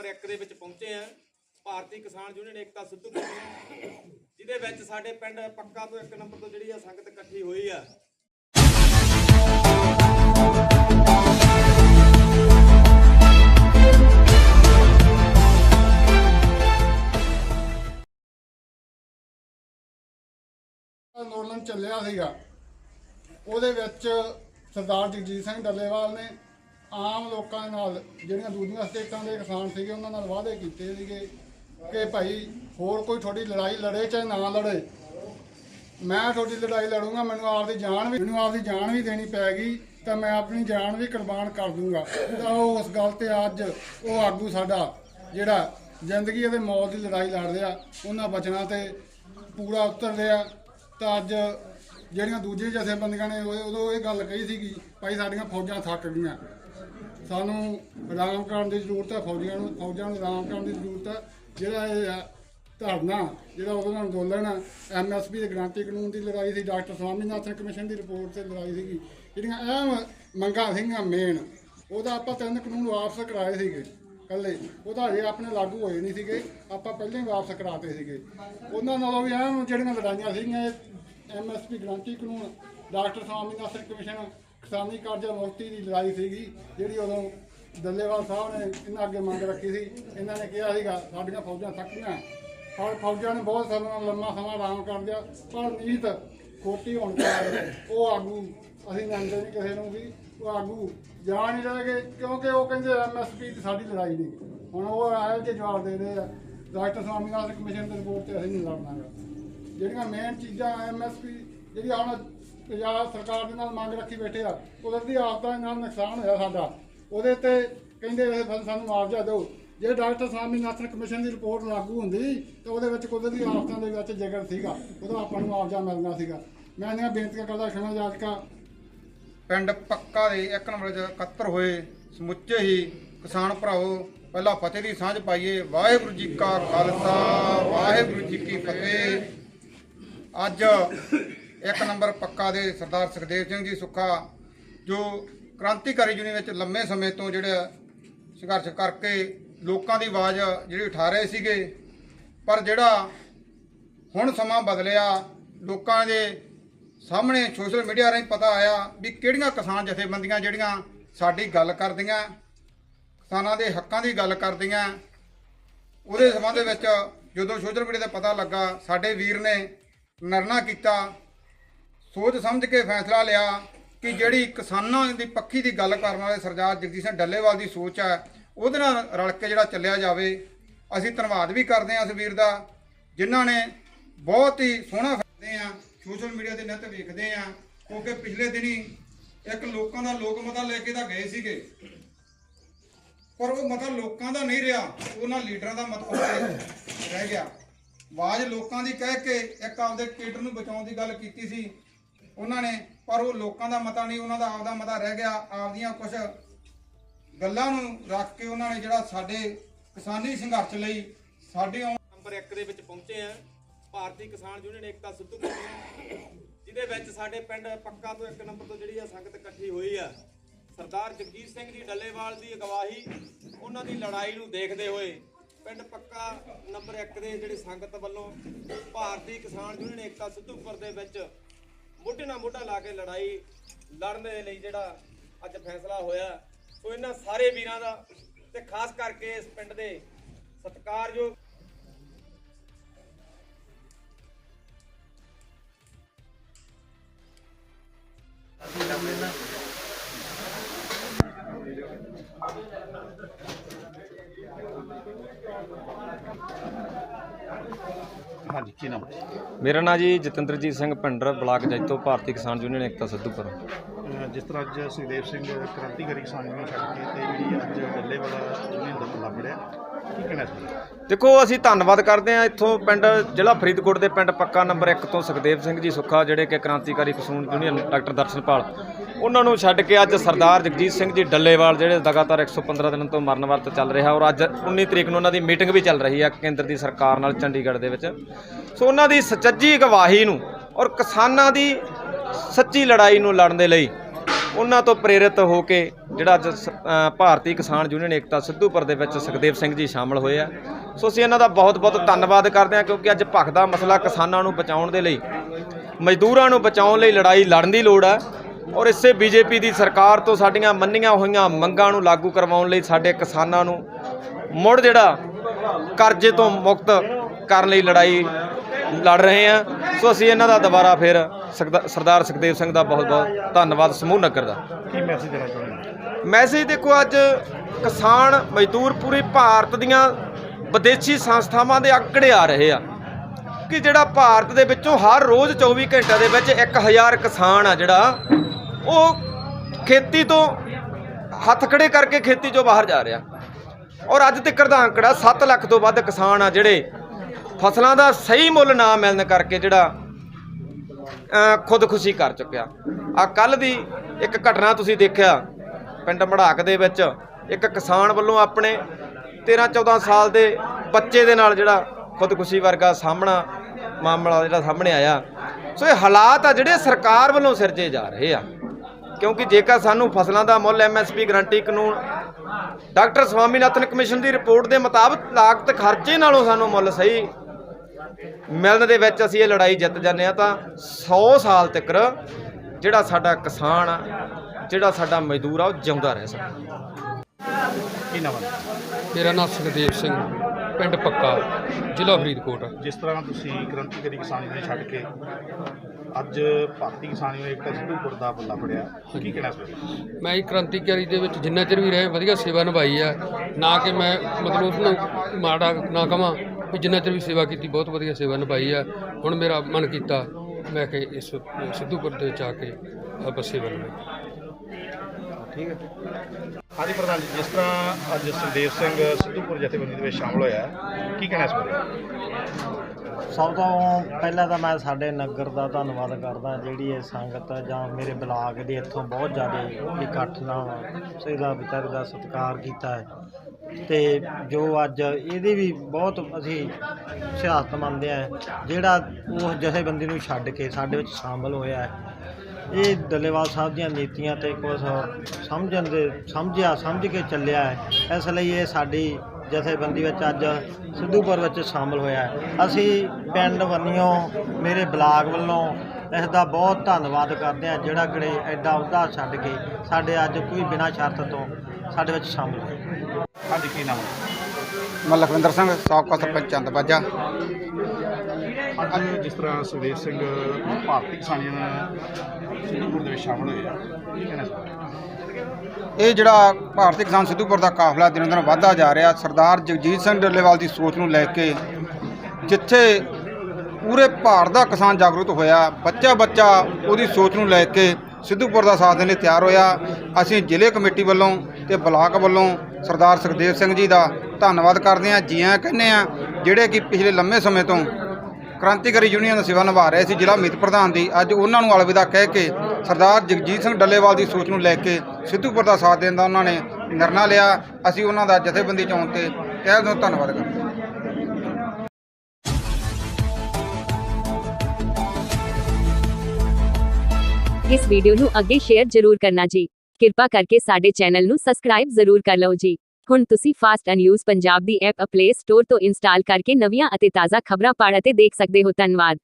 Number 1 ਦੇ ਵਿੱਚ ਪਹੁੰਚੇ ਆ, ਭਾਰਤੀ ਕਿਸਾਨ ਯੂਨੀਅਨ ਏਕਤਾ ਸਿੱਧੂਪੁਰ ਜਿਹਦੇ ਵਿੱਚ ਸਾਡੇ ਪਿੰਡ ਪੱਕਾ ਤੋਂ ਇੱਕ ਨੰਬਰ ਤੋਂ ਜਿਹੜੀ ਆ ਸੰਗਤ ਇਕੱਠੀ ਹੋਈ ਆ। ਅੰਦੋਲਨ ਚੱਲਿਆ ਸੀਗਾ। ਉਹਦੇ ਵਿੱਚ ਸਰਦਾਰ ਜਗਜੀਤ ਸਿੰਘ ਡੱਲੇਵਾਲ ਨੇ ਆਮ ਲੋਕਾਂ ਨਾਲ ਜਿਹੜੀਆਂ ਦੂਜੀਆਂ ਸਟੇਟਾਂ ਦੇ ਕਿਸਾਨ ਸੀਗੇ, ਉਹਨਾਂ ਨਾਲ ਵਾਅਦੇ ਕੀਤੇ ਸੀਗੇ ਕਿ ਭਾਈ ਹੋਰ ਕੋਈ ਤੁਹਾਡੀ ਲੜਾਈ ਲੜੇ ਚਾਹੇ ਨਾ ਲੜੇ। ਮੈਂ ਤੁਹਾਡੀ ਲੜਾਈ ਲੜੂੰਗਾ, ਮੈਨੂੰ ਆਪਦੀ ਜਾਨ ਵੀ ਮੈਨੂੰ ਆਪਦੀ ਜਾਨ ਵੀ ਦੇਣੀ ਪੈ ਗਈ ਤਾਂ ਮੈਂ ਆਪਣੀ ਜਾਨ ਵੀ ਕੁਰਬਾਨ ਕਰ ਦੂੰਗਾ। ਤਾਂ ਉਹ ਉਸ ਗੱਲ ਤੇ ਅੱਜ ਉਹ ਆਗੂ ਸਾਡਾ ਜਿਹੜਾ ਜ਼ਿੰਦਗੀ ਅਤੇ ਮੌਤ ਦੀ ਲੜਾਈ ਲੜ ਰਿਹਾ, ਉਹਨਾਂ ਬਚਨਾਂ ਤੇ ਪੂਰਾ ਉਤਰ ਰਿਹਾ। ਤਾਂ ਅੱਜ ਜਿਹੜੀਆਂ ਦੂਜੇ ਜਥੇਬੰਦੀਆਂ ਨੇ ਉਦੋਂ ਇਹ ਗੱਲ ਕਹੀ ਸੀਗੀ, ਭਾਈ ਸਾਡੀਆਂ ਫੌਜਾਂ ਥੱਕ ਗਈਆਂ। ਸਾਨੂੰ ਆਰਾਮ ਕਰਨ ਦੀ ਜ਼ਰੂਰਤ ਹੈ, ਫੌਜੀਆਂ ਨੂੰ, ਫੌਜਾਂ ਨੂੰ ਆਰਾਮ ਕਰਨ ਦੀ ਜ਼ਰੂਰਤ ਹੈ। ਜਿਹੜਾ ਇਹ ਹੈ ਧਰਨਾ, ਜਿਹੜਾ ਉਹਦਾ ਨਾਲ ਅੰਦੋਲਨ ਆ ਐਮਐਸਪੀ ਦੇ ਗ੍ਰਾਂਤੀ ਕਾਨੂੰਨ ਦੀ ਲੜਾਈ ਸੀ, ਡਾਕਟਰ ਸਵਾਮੀਨਾਥਨ ਕਮਿਸ਼ਨ ਦੀ ਰਿਪੋਰਟ ਤੇ ਲੜਾਈ ਸੀਗੀ। ਜਿਹੜੀਆਂ ਅਹਿਮ ਮੰਗਾਂ ਸੀਗੀਆਂ ਮੇਨ ਉਹਦਾ ਆਪਾਂ ਤਿੰਨ ਕਾਨੂੰਨ ਵਾਪਸ ਕਰਾਏ ਸੀਗੇ ਕੱਲੇ ਉਹਦਾ ਹਜੇ ਆਪਣੇ ਲਾਗੂ ਹੋਏ ਨਹੀਂ ਸੀਗੇ, ਆਪਾਂ ਪਹਿਲਾਂ ਹੀ ਵਾਪਸ ਕਰਾਤੇ ਸੀਗੇ। ਉਹਨਾਂ ਨਾਲੋਂ ਵੀ ਅਹਿਮ ਜਿਹੜੀਆਂ ਲੜਾਈਆਂ ਸੀਗੀਆਂ, ਇਹ ਐਮਐਸਪੀ ਗ੍ਰਾਂਤੀ ਕਾਨੂੰਨ, ਡਾਕਟਰ ਸਵਾਮੀਨਾਥਨ ਕਮਿਸ਼ਨ ਕਿਸਾਨੀ ਕਰਜ਼ਾ ਮੁਕਤੀ ਦੀ ਲੜਾਈ ਸੀਗੀ, ਜਿਹੜੀ ਉਦੋਂ ਦੱਲੇਵਾਲ ਸਾਹਿਬ ਨੇ ਇਹਨਾਂ ਅੱਗੇ ਮੰਗ ਰੱਖੀ ਸੀ। ਇਹਨਾਂ ਨੇ ਕਿਹਾ ਸੀਗਾ, ਸਾਡੀਆਂ ਫੌਜਾਂ ਥੱਕੀਆਂ। ਪਰ ਫੌਜਾਂ ਨੇ ਬਹੁਤ ਸਮਾਂ ਲੰਮਾ ਸਮਾਂ ਆਰਾਮ ਕਰ ਲਿਆ, ਪਰ ਨੀਤ ਖੋਟੀ ਹੋਣ ਕਾਰਨ ਉਹ ਆਗੂ, ਅਸੀਂ ਮੰਨਦੇ ਨਹੀਂ ਕਿਸੇ ਨੂੰ ਵੀ, ਉਹ ਆਗੂ ਜਾ ਨਹੀਂ ਰਹੇਗੇ ਕਿਉਂਕਿ ਉਹ ਕਹਿੰਦੇ ਐਮਐਸਪੀ ਤੇ ਸਾਡੀ ਲੜਾਈ ਨਹੀਂ। ਹੁਣ ਉਹ ਆਏ ਜੇ ਜਵਾਬ ਦੇ ਰਹੇ ਆ। ਡਾਕਟਰ ਸਵਾਮੀਨਾਥਨ ਕਮਿਸ਼ਨ ਦੀ ਰਿਪੋਰਟ ਤੇ ਅਸੀਂ ਨਹੀਂ ਲੜਨਾਗਾ ਜਿਹੜੀਆਂ ਮੇਨ ਚੀਜ਼ਾਂ ਐਮਐਸਪੀ ਜਿਹੜੀ ਹੁਣ ਪੰਜਾਬ ਸਰਕਾਰ ਦੇ ਨਾਲ ਮੰਗ ਰੱਖੀ ਬੈਠੇ ਆ ਕੁਦਰਤੀ ਆਫਤਾਂ ਨਾਲ ਨੁਕਸਾਨ ਹੋਇਆ ਸਾਡਾ। ਉਹਦੇ ਤੇ ਕਹਿੰਦੇ ਇਹ ਫਿਰ ਸਾਨੂੰ ਮੁਆਵਜ਼ਾ ਦਿਓ। ਜੇ ਡਾਕਟਰ ਸਵਾਮੀਨਾਥਨ ਕਮਿਸ਼ਨ ਦੀ ਰਿਪੋਰਟ ਲਾਗੂ ਹੁੰਦੀ, ਤਾਂ ਉਹਦੇ ਵਿੱਚ ਕੁਦਰਤੀ ਆਫਤਾਂ ਦੇ ਵਿੱਚ ਜ਼ਿਕਰ ਸੀਗਾ ਉਹਦਾ ਆਪਾਂ ਨੂੰ ਮੁਆਵਜ਼ਾ ਮਿਲਣਾ ਸੀਗਾ। ਮੈਂ ਇਹਨਾਂ ਬੇਨਤੀਆਂ ਕਰਦਾ ਖਿਮਾ ਜਾਜਕਾ ਪਿੰਡ ਪੱਕਾ ਦੇ ਇੱਕ ਨੰਬਰ 'ਚ ਇਕੱਤਰ ਹੋਏ, ਸਮੁੱਚੇ ਹੀ ਕਿਸਾਨ ਭਰਾਓ, ਪਹਿਲਾਂ ਫਤਿਹ ਦੀ ਸਾਂਝ ਪਾਈਏ। ਵਾਹਿਗੁਰੂ ਜੀ ਕਾ ਖਾਲਸਾ, ਵਾਹਿਗੁਰੂ ਜੀ ਕੀ ਫਤਿਹ। ਅੱਜ ਇੱਕ ਨੰਬਰ ਪੱਕਾ ਦੇ ਸਰਦਾਰ ਸੁਖਦੇਵ ਸਿੰਘ ਜੀ ਸੁੱਖਾ, ਜੋ ਕ੍ਰਾਂਤੀਕਾਰੀ ਯੂਨੀਅਨ ਵਿੱਚ ਲੰਮੇ ਸਮੇਂ ਤੋਂ ਜਿਹੜਾ ਸੰਘਰਸ਼ ਕਰਕੇ ਲੋਕਾਂ ਦੀ ਆਵਾਜ਼ ਜਿਹੜੀ ਉਠਾ ਰਹੇ ਸੀਗੇ, ਪਰ ਜਿਹੜਾ ਹੁਣ ਸਮਾਂ ਬਦਲਿਆ, ਲੋਕਾਂ ਦੇ ਸਾਹਮਣੇ ਸੋਸ਼ਲ ਮੀਡੀਆ ਰਾਹੀਂ ਪਤਾ ਆਇਆ ਵੀ ਕਿਹੜੀਆਂ ਕਿਸਾਨ ਜਥੇਬੰਦੀਆਂ ਜਿਹੜੀਆਂ ਸਾਡੀ ਗੱਲ ਕਰਦੀਆਂ, ਕਿਸਾਨਾਂ ਦੇ ਹੱਕਾਂ ਦੀ ਗੱਲ ਕਰਦੀਆਂ, ਉਹਦੇ ਸੰਬੰਧ ਵਿੱਚ ਜਦੋਂ ਸੋਸ਼ਲ ਮੀਡੀਆ ਤੇ ਪਤਾ ਲੱਗਾ, ਸਾਡੇ ਵੀਰ ਨੇ ਨਰਨਾ ਕੀਤਾ ਸੋਚ ਸਮਝ ਕੇ ਫੈਸਲਾ ਲਿਆ ਕਿ ਜਿਹੜੀ ਕਿਸਾਨਾਂ ਦੀ ਪੱਖੀ ਦੀ ਗੱਲ ਕਰਨ ਵਾਲੇ ਸਰਦਾਰ ਜਗਜੀਤ ਸਿੰਘ ਡੱਲੇਵਾਲ ਦੀ ਸੋਚ ਹੈ, ਉਹਦੇ ਨਾਲ ਰਲ ਕੇ ਜਿਹੜਾ ਚੱਲਿਆ ਜਾਵੇ, ਅਸੀਂ ਧੰਨਵਾਦ ਵੀ ਕਰਦੇ ਹਾਂ ਇਸ ਵੀਰ ਦਾ, ਜਿਨ੍ਹਾਂ ਨੇ ਬਹੁਤ ਹੀ ਸੋਹਣਾ ਫੈਸਲੇ ਆ, ਸੋਸ਼ਲ ਮੀਡੀਆ ਦੇ ਨਿੱਤ ਵੇਖਦੇ ਆ, ਕਿਉਂਕਿ ਪਿਛਲੇ ਦਿਨੀ ਇੱਕ ਲੋਕਾਂ ਦਾ ਲੋਕ ਮਤਾ ਲੈ ਕੇ ਤਾਂ ਗਏ ਸੀਗੇ, ਪਰ ਉਹ ਮਤਾ ਲੋਕਾਂ ਦਾ ਨਹੀਂ ਰਿਹਾ, ਉਹਨਾਂ ਲੀਡਰਾਂ ਦਾ ਮਤ ਰਹਿ ਗਿਆ। ਆਵਾਜ਼ ਲੋਕਾਂ ਦੀ ਕਹਿ ਕੇ ਇੱਕ ਆਪਦੇ ਕੇਡਰ ਨੂੰ ਬਚਾਉਣ ਦੀ ਗੱਲ ਕੀਤੀ ਸੀ ਉਹਨਾਂ ਨੇ, ਪਰ ਉਹ ਲੋਕਾਂ ਦਾ ਮਤਾ ਨਹੀਂ, ਉਹਨਾਂ ਦਾ ਆਪਦਾ ਮਤਾ ਰਹਿ ਗਿਆ, ਆਪਦੀਆਂ ਕੁਝ ਗੱਲਾਂ ਨੂੰ ਰੱਖ ਕੇ ਉਹਨਾਂ ਨੇ ਜਿਹੜਾ ਸਾਡੇ ਕਿਸਾਨੀ ਸੰਘਰਸ਼ ਲਈ ਸਾਡੇ ਨੰਬਰ 1 ਦੇ ਵਿੱਚ ਪਹੁੰਚੇ ਆ। ਭਾਰਤੀ ਕਿਸਾਨ ਯੂਨੀਅਨ ਏਕਤਾ ਸਿੱਧੂਪੁਰ ਜਿਹਦੇ ਵਿੱਚ ਸਾਡੇ ਪਿੰਡ ਪੱਕਾ ਤੋਂ ਇੱਕ ਨੰਬਰ ਤੋਂ ਜਿਹੜੀ ਆ ਸੰਗਤ ਇਕੱਠੀ ਹੋਈ ਆ। ਸਰਦਾਰ ਜਗਜੀਤ ਸਿੰਘ ਜੀ ਡੱਲੇਵਾਲ ਦੀ ਅਗਵਾਹੀ ਉਹਨਾਂ ਦੀ ਲੜਾਈ ਨੂੰ ਦੇਖਦੇ ਹੋਏ ਪਿੰਡ ਪੱਕਾ ਨੰਬਰ 1 ਦੇ ਜਿਹੜੇ ਸੰਗਤ ਵੱਲੋਂ ਭਾਰਤੀ ਕਿਸਾਨ ਯੂਨੀਅਨ ਏਕਤਾ ਸਿੱਧੂਪੁਰ ਦੇ ਵਿੱਚ ਮੋਢੇ ਨਾਲ ਮੋਢਾ ਲਾ ਕੇ ਲੜਾਈ ਲੜਨ ਦੇ ਲਈ ਜਿਹੜਾ ਅੱਜ ਫੈਸਲਾ ਹੋਇਆ, ਸੋ ਇਹਨਾਂ ਸਾਰੇ ਵੀਰਾਂ ਦਾ ਤੇ ਖਾਸ ਕਰਕੇ ਇਸ ਪਿੰਡ ਦੇ ਸਤਿਕਾਰਯੋਗ ਕੀ ਨਾਮ ਮੇਰਾ ਨਾਂ ਜੀ ਜਤਿੰਦਰਜੀਤ ਸਿੰਘ ਭਿੰਡਰ ਬਲਾਕ ਜੈਤੋ ਭਾਰਤੀ ਕਿਸਾਨ ਯੂਨੀਅਨ ਏਕਤਾ ਸਿੱਧੂਪੁਰ। ਜਿਸ ਤਰ੍ਹਾਂ ਅੱਜ ਸੁਖਦੇਵ ਸਿੰਘ ਕ੍ਰਾਂਤੀਕਾਰੀ ਕਿਸਾਨ ਯੂਨੀਅਨ ਛੱਡ ਕੇ ਤੇ ਜਿਹੜੀ ਅੱਜ ਡੱਲੇ ਵਾਲਾ ਯੂਨੀਅਨ ਦਾ ਮੱਲਾ ਫੜਿਆ ਕੀ ਕਹਿਣਾ ਚਾਹੀਦਾ ਦੇਖੋ ਅਸੀਂ ਧੰਨਵਾਦ ਕਰਦੇ ਹਾਂ ਇੱਥੋਂ ਪਿੰਡ ਜ਼ਿਲ੍ਹਾ ਫਰੀਦਕੋਟ ਦੇ ਪਿੰਡ ਪੱਕਾ ਨੰਬਰ 1 ਤੋਂ ਸੁਖਦੇਵ ਸਿੰਘ ਜੀ ਸੁੱਖਾ ਜਿਹੜੇ ਕਿ ਕ੍ਰਾਂਤੀਕਾਰੀ ਕਿਸਾਨ ਯੂਨੀਅਨ ਡਾਕਟਰ ਦਰਸ਼ਨਪਾਲ। ਉਹਨਾਂ ਨੂੰ ਛੱਡ ਕੇ ਅੱਜ ਸਰਦਾਰ ਜਗਜੀਤ ਸਿੰਘ ਜੀ ਡੱਲੇਵਾਲ, ਜਿਹੜੇ ਲਗਾਤਾਰ 115 ਦਿਨ ਤੋਂ ਮਰਨ ਵਰਤ ਚੱਲ ਰਿਹਾ ਔਰ ਅੱਜ 19 ਤਰੀਕ ਨੂੰ ਉਹਨਾਂ ਦੀ ਮੀਟਿੰਗ ਵੀ ਚੱਲ ਰਹੀ ਹੈ ਕੇਂਦਰ ਦੀ ਸਰਕਾਰ ਨਾਲ ਚੰਡੀਗੜ੍ਹ ਦੇ ਵਿੱਚ। ਸੋ ਉਹਨਾਂ ਦੀ ਸੱਚੀ ਗਵਾਹੀ ਨੂੰ ਔਰ ਕਿਸਾਨਾਂ ਦੀ ਸੱਚੀ ਲੜਾਈ ਨੂੰ ਲੜਨ ਦੇ ਲਈ ਉਹਨਾਂ ਤੋਂ ਪ੍ਰੇਰਿਤ ਹੋ ਕੇ ਜਿਹੜਾ ਅੱਜ ਸ- ਭਾਰਤੀ ਕਿਸਾਨ ਯੂਨੀਅਨ ਏਕਤਾ ਸਿੱਧੂਪੁਰ ਦੇ ਵਿੱਚ ਸੁਖਦੇਵ ਸਿੰਘ ਜੀ ਸ਼ਾਮਲ ਹੋਏ ਆ। ਸੋ ਅਸੀਂ ਇਹਨਾਂ ਦਾ ਬਹੁਤ-ਬਹੁਤ ਧੰਨਵਾਦ ਕਰਦੇ ਹਾਂ ਕਿਉਂਕਿ ਅੱਜ ਭਖਦਾ ਮਸਲਾ ਕਿਸਾਨਾਂ ਨੂੰ ਬਚਾਉਣ ਦੇ ਲਈ, ਮਜ਼ਦੂਰਾਂ ਨੂੰ ਬਚਾਉਣ ਲਈ ਲੜਾਈ ਲੜਨ ਦੀ ਲੋੜ ਹੈ ਔਰ ਇਸੇ ਬੀਜੇਪੀ ਦੀ ਸਰਕਾਰ ਤੋਂ ਸਾਡੀਆਂ ਮੰਨੀਆਂ ਹੋਈਆਂ ਮੰਗਾਂ ਨੂੰ ਲਾਗੂ ਕਰਵਾਉਣ ਲਈ ਸਾਡੇ ਕਿਸਾਨਾਂ ਨੂੰ ਮੁੜ ਜਿਹੜਾ ਕਰਜ਼ੇ ਤੋਂ ਮੁਕਤ ਕਰਨ ਲਈ ਲੜਾਈ ਲੜ ਰਹੇ ਆ ਸੋ ਅਸੀਂ ਇਹਨਾਂ ਦਾ ਦੁਬਾਰਾ ਫਿਰ ਸਰਦਾਰ ਸੁਖਦੇਵ ਸਿੰਘ ਦਾ ਬਹੁਤ ਬਹੁਤ ਧੰਨਵਾਦ ਸਮੂਹ ਨਗਰ ਦਾ। ਕੀ ਮੈਸੇਜ ਦੇਣਾ ਚਾਹੁੰਦੇ ਮੈਸੇਜ ਦੇਖੋ ਅੱਜ ਕਿਸਾਨ ਮਜ਼ਦੂਰ ਪੂਰੇ ਭਾਰਤ ਦੀਆਂ ਵਿਦੇਸ਼ੀ ਸੰਸਥਾਵਾਂ ਦੇ ਆંકੜੇ ਆ ਰਹੇ ਆ ਕਿ ਜਿਹੜਾ ਭਾਰਤ ਦੇ ਵਿੱਚੋਂ ਹਰ ਰੋਜ਼ 24 ਘੰਟਿਆਂ ਦੇ ਵਿੱਚ 1000 ਕਿਸਾਨ ਆ ਜਿਹੜਾ ਉਹ ਖੇਤੀ ਤੋਂ ਹੱਥ ਖੜੇ ਕਰਕੇ ਖੇਤੀ ਚੋਂ ਬਾਹਰ ਜਾ ਰਿਹਾ। ਔਰ ਅੱਜ ਤੱਕ ਦਾ ਅੰਕੜਾ 7 ਲੱਖ ਤੋਂ ਵੱਧ ਕਿਸਾਨ ਆ ਜਿਹੜੇ ਫਸਲਾਂ ਦਾ ਸਹੀ ਮੁੱਲ ਨਾ ਮਿਲਣ ਕਰਕੇ ਜਿਹੜਾ ਖੁਦਕੁਸ਼ੀ ਕਰ ਚੁੱਕਿਆ। ਆ ਕੱਲ ਦੀ ਇੱਕ ਘਟਨਾ ਤੁਸੀਂ ਦੇਖਿਆ ਪਿੰਡ ਮੜਾਕ ਦੇ ਵਿੱਚ। ਇੱਕ ਕਿਸਾਨ ਵੱਲੋਂ ਆਪਣੇ 13 14 ਸਾਲ ਦੇ ਬੱਚੇ ਦੇ ਨਾਲ ਜਿਹੜਾ ਖੁਦਕੁਸ਼ੀ ਵਰਗਾ ਸਾਹਮਣਾ, ਮਾਮਲਾ ਜਿਹੜਾ ਸਾਹਮਣੇ ਆਇਆ। ਸੋ ਇਹ ਹਾਲਾਤ ਆ ਜਿਹੜੇ ਸਰਕਾਰ ਵੱਲੋਂ ਸਿਰਜੇ ਜਾ ਰਹੇ ਆ। ਕਿਉਂਕਿ ਜੇਕਰ ਸਾਨੂੰ ਫਸਲਾਂ ਦਾ ਮੁੱਲ ਐਮਐਸਪੀ ਗਰੰਟੀ ਕਾਨੂੰਨ ਡਾਕਟਰ ਸਵਾਮੀਨਾਥਨ ਕਮਿਸ਼ਨ ਦੀ ਰਿਪੋਰਟ ਦੇ ਮੁਤਾਬਕ ਲਾਗਤ ਖਰਚੇ ਨਾਲੋਂ ਸਾਨੂੰ ਮੁੱਲ ਸਹੀ ਮਿਲਣ ਦੇ ਵਿੱਚ ਅਸੀਂ ਇਹ ਲੜਾਈ ਜਿੱਤ ਜਾਂਦੇ ਆ ਤਾਂ 100 ਸਾਲ ਤੱਕ ਜਿਹੜਾ ਸਾਡਾ ਕਿਸਾਨ ਆ ਜਿਹੜਾ ਸਾਡਾ ਮਜ਼ਦੂਰ ਆ ਉਹ ਜਿਉਂਦਾ ਰਹਿ ਸਕਦਾ। ਕੀ ਨਾਮ ਮੇਰਾ ਨਾਮ ਸੁਖਦੇਵ ਸਿੰਘ ਪਿੰਡ ਪੱਕਾ ਜ਼ਿਲ੍ਹਾ ਫਰੀਦਕੋਟ। ਜਿਸ ਤਰ੍ਹਾਂ ਤੁਸੀਂ ਕ੍ਰਾਂਤੀਕਾਰੀ ਕਿਸਾਨ ਯੂਨੀਅਨ ਛੱਡ ਕੇ ਅੱਜ ਭਾਰਤੀ ਕਿਸਾਨ ਯੂਨੀਅਨ ਏਕਤਾ ਸਿੱਧੂਪੁਰ ਦਾ ਬੱਲਾ ਫੜਿਆ। ਕੀ ਕਹਿਣਾ ਇਸ ਬਾਰੇ ਮੈਂ ਇਹ ਕ੍ਰਾਂਤੀਕਾਰੀ ਦੇ ਵਿੱਚ ਜਿੰਨਾ ਚਿਰ ਵੀ ਰਹੇ ਵਧੀਆ ਸੇਵਾ ਨਿਭਾਈ ਹੈ ਨਾ ਕਿ ਮੈਂ ਮਤਲਬ ਉਸ ਨੂੰ ਮਾੜਾ ਨਾ ਕਵਾਂ ਵੀ ਜਿੰਨਾ ਚਿਰ ਵੀ ਸੇਵਾ ਕੀਤੀ ਬਹੁਤ ਵਧੀਆ ਸੇਵਾ ਨਿਭਾਈ ਹੈ ਹੁਣ ਮੇਰਾ ਮਨ ਕੀਤਾ ਮੈਂ ਕਿ ਇਸ ਸਿੱਧੂਪੁਰ ਦੇ ਵਿੱਚ ਆ ਕੇ ਸੇਵਾ ਨਿਭਾਈ ਹਾਂਜੀ ਪ੍ਰਧਾਨ ਜੀ ਜਿਸ ਤਰ੍ਹਾਂ ਅੱਜ ਸੁਖਦੇਵ ਸਿੰਘ ਸਿੱਧੂਪੁਰ ਜਥੇਬੰਦੀ ਦੇ ਵਿੱਚ ਸ਼ਾਮਲ ਹੋਇਆ ਕੀ ਕਹਿਣਾ ਇਸ ਬਾਰੇ? ਸਭ ਤੋਂ ਪਹਿਲਾਂ ਤਾਂ ਮੈਂ ਸਾਡੇ ਨਗਰ ਦਾ ਧੰਨਵਾਦ ਕਰਦਾ, ਜਿਹੜੀ ਇਹ ਸੰਗਤ ਜਾਂ ਮੇਰੇ ਬਲਾਕ ਦੇ ਇੱਥੋਂ ਬਹੁਤ ਜ਼ਿਆਦਾ ਇਕੱਠ ਨਾਲ ਸੇਦਾ ਵਿਚਾਰ ਦਾ ਸਤਿਕਾਰ ਕੀਤਾ ਹੈ। ਤੇ ਜੋ ਅੱਜ ਇਹਦੀ ਵੀ ਬਹੁਤ ਅਸੀਂ ਸਿਆਸਤ ਮੰਨਦੇ ਆ ਜਿਹੜਾ ਉਸ ਜਥੇਬੰਦੀ ਨੂੰ ਛੱਡ ਕੇ ਸਾਡੇ ਵਿੱਚ ਸ਼ਾਮਲ ਹੋਇਆ ਹੈ। ਇਹ ਡੱਲੇਵਾਲ ਸਾਹਿਬ ਦੀਆਂ ਨੀਤੀਆਂ ਤੇ ਕੁਝ ਸਮਝਣ ਦੇ, ਸਮਝਿਆ, ਸਮਝ ਕੇ ਚੱਲਿਆ ਹੈ। ਇਸ ਲਈ ਇਹ ਸਾਡੀ ਜਥੇਬੰਦੀ ਵਿੱਚ ਅੱਜ ਸਿੱਧੂਪੁਰ ਵਿੱਚ ਸ਼ਾਮਲ ਹੋਇਆ ਹੈ। ਅਸੀਂ ਪਿੰਡ ਵੰਨਿਓ ਮੇਰੇ ਬਲਾਕ ਵੱਲੋਂ ਇਸ ਦਾ ਬਹੁਤ ਧੰਨਵਾਦ ਕਰਦੇ ਹਾਂ ਜਿਹੜਾ ਕਿ ਐਡਾ ਅਹੁਦਾ ਛੱਡ ਕੇ ਸਾਡੇ ਅੱਜ ਕੋਈ ਬਿਨਾਂ ਸ਼ਰਤ ਤੋਂ ਸਾਡੇ ਵਿੱਚ ਸ਼ਾਮਲ ਹੋਇਆ। ਹਾਂਜੀ ਕੀ ਨਾਮ? ਹੈ ਮੈਂ ਲਖਵਿੰਦਰ ਸਿੰਘ ਸਾਬਕਾ ਸਰਪੰਚ ਚੰਦਬਾਜਾ ਅੱਜ ਜਿਸ ਤਰ੍ਹਾਂ ਸੁਖਦੇਵ ਸਿੰਘ ਭਾਰਤੀ ਕਿਸਾਨ ਯੂਨੀਅਨ ਸਿੱਧੂਪੁਰ ਦੇ ਵਿੱਚ ਸ਼ਾਮਲ ਹੋਏ ਆ ਕੀ ਕਹਿਣਾ ਇਸ ਬਾਰੇ ਇਹ ਜਿਹੜਾ ਭਾਰਤੀ ਕਿਸਾਨ ਸਿੱਧੂਪੁਰ ਦਾ ਕਾਫਲਾ ਦਿਨੋਂ ਦਿਨ ਵਧਦਾ ਜਾ ਰਿਹਾ। ਸਰਦਾਰ ਜਗਜੀਤ ਸਿੰਘ ਡੱਲੇਵਾਲ ਦੀ ਸੋਚ ਨੂੰ ਲੈ ਕੇ ਜਿੱਥੇ ਪੂਰੇ ਭਾਰਤ ਦਾ ਕਿਸਾਨ ਜਾਗਰੂਕ ਹੋਇਆ ਬੱਚਾ ਬੱਚਾ ਉਹਦੀ ਸੋਚ ਨੂੰ ਲੈ ਕੇ ਸਿੱਧੂਪੁਰ ਦਾ ਸਾਥ ਦੇਣ ਲਈ ਤਿਆਰ ਹੋਇਆ। ਅਸੀਂ ਜ਼ਿਲ੍ਹੇ ਕਮੇਟੀ ਵੱਲੋਂ ਤੇ ਬਲਾਕ ਵੱਲੋਂ ਸਰਦਾਰ ਸੁਖਦੇਵ ਸਿੰਘ ਜੀ ਦਾ ਧੰਨਵਾਦ ਕਰਦੇ ਹਾਂ। ਜੀਆਂ ਕਹਿੰਦੇ ਆ ਜਿਹੜੇ ਕਿ ਪਿਛਲੇ ਲੰਮੇ ਸਮੇਂ ਤੋਂ ਕ੍ਰਾਂਤੀਕਾਰੀ ਯੂਨੀਅਨ ਦਾ ਸੇਵਾ ਨਿਭਾ ਰਹੇ ਸੀ, ਜ਼ਿਲ੍ਹਾ ਮੀਤ ਪ੍ਰਧਾਨ ਦੀ, ਅੱਜ ਉਹਨਾਂ ਨੂੰ ਅਲਵਿਦਾ ਕਹਿ ਕੇ ਸਰਦਾਰ ਜਗਜੀਤ ਸਿੰਘ ਡੱਲੇਵਾਲ ਦੀ ਸੋਚ ਨੂੰ ਲੈ ਕੇ ਸਿੱਧੂਪੁਰ ਦਾ ਸਾਥ ਦੇਣ ਦਾ ਉਹਨਾਂ ਨੇ ਨਿਰਣਾ ਲਿਆ। ਅਸੀਂ ਉਹਨਾਂ ਦਾ ਜਥੇਬੰਦੀ ਚ ਤੇ ਕਹਿ ਦਿਓ ਧੰਨਵਾਦ ਕਰਦੇ ਹਾਂ। ਇਸ ਵੀਡੀਓ ਨੂੰ ਅੱਗੇ ਸ਼ੇਅਰ ਜ਼ਰੂਰ ਕਰਨਾ ਜੀ। ਕਿਰਪਾ ਕਰਕੇ ਸਾਡੇ ਚੈਨਲ ਨੂੰ ਸਬਸਕ੍ਰਾਈਬ ਜ਼ਰੂਰ ਕਰ ਲਓ ਜੀ। ਹੁਣ ਤੁਸੀਂ ਫਾਸਟ ਐਂਡ ਨਿਊਜ਼ ਪੰਜਾਬ ਦੀ ਐਪ ਪਲੇ ਸਟੋਰ ਤੋਂ ਇੰਸਟਾਲ ਕਰਕੇ ਨਵੀਆਂ ਅਤੇ ਤਾਜ਼ਾ ਖਬਰਾਂ ਪੜ੍ਹ ਅਤੇ ਦੇਖ ਸਕਦੇ ਹੋ। ਧੰਨਵਾਦ।